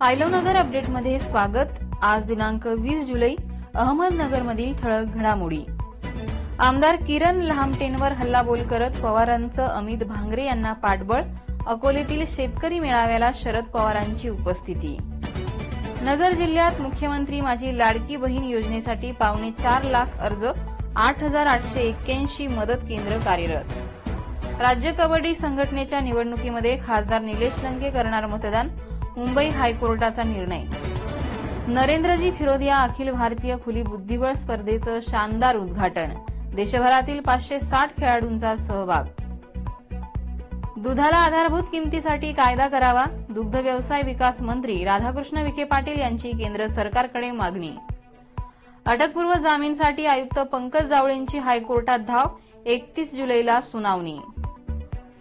आयलोनगर अपडेटमध्ये स्वागत. आज दिनांक वीस जुलै अहमदनगरमधील ठळक घडामोडी. आमदार किरण लहामटेंवर हल्लाबोल करत पवारांचं अमित भांगरे यांना पाठबळ अकोलेतील शेतकरी मेळाव्याला शरद पवारांची उपस्थिती. नगर जिल्ह्यात मुख्यमंत्री माझी लाडकी बहीण योजनेसाठी पावणे चार लाख अर्ज आठ हजार आठशे एक्क्याऐंशी मदत केंद्र कार्यरत. राज्य कबड्डी संघटनेच्या निवडणुकीमध्ये खासदार निलेश लंके करणार मतदान मुंबई हायकोर्टाचा निर्णय. नरेंद्रजी फिरोदिया अखिल भारतीय खुली बुद्धिबळ स्पर्धेचं शानदार उद्घाटन. देशभरातील पाचशे साठ खेळाडूंचा सहभाग. दुधाला आधारभूत किमतीसाठी कायदा करावा दुग्ध व्यवसाय विकास मंत्री राधाकृष्ण विखे पाटील यांची केंद्र सरकारकडे मागणी. अटकपूर्व जामीनसाठी आयुक्त पंकज जावळेंची हायकोर्टात धाव एकतीस जुलैला सुनावणी.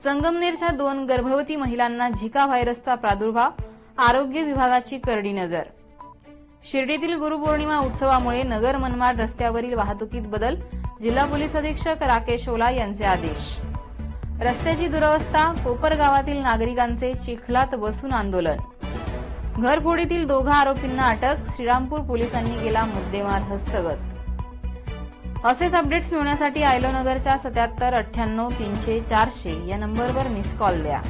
संगमनेरच्या दोन गर्भवती महिलांना झिका व्हायरसचा प्रादुर्भाव आरोग्य विभागाची करडी नजर. शिर्डीतील गुरुपौर्णिमा उत्सवामुळे नगर मनमाड रस्त्यावरील वाहतुकीत बदल जिल्हा पोलीस अधीक्षक राकेश ओला यांचे आदेश. रस्त्याची दुरवस्था कोपर गावातील नागरिकांचे चिखलात बसून आंदोलन. घरफोडीतील दोघा आरोपींना अटक श्रीरामपूर पोलिसांनी केला मुद्देमाल हस्तगत. असेच अपडेट्स मिळवण्यासाठी आयलोनगरच्या सत्याहत्तर अठ्ठ्याण्णव तीनशे चारशे या नंबरवर मिस कॉल द्या.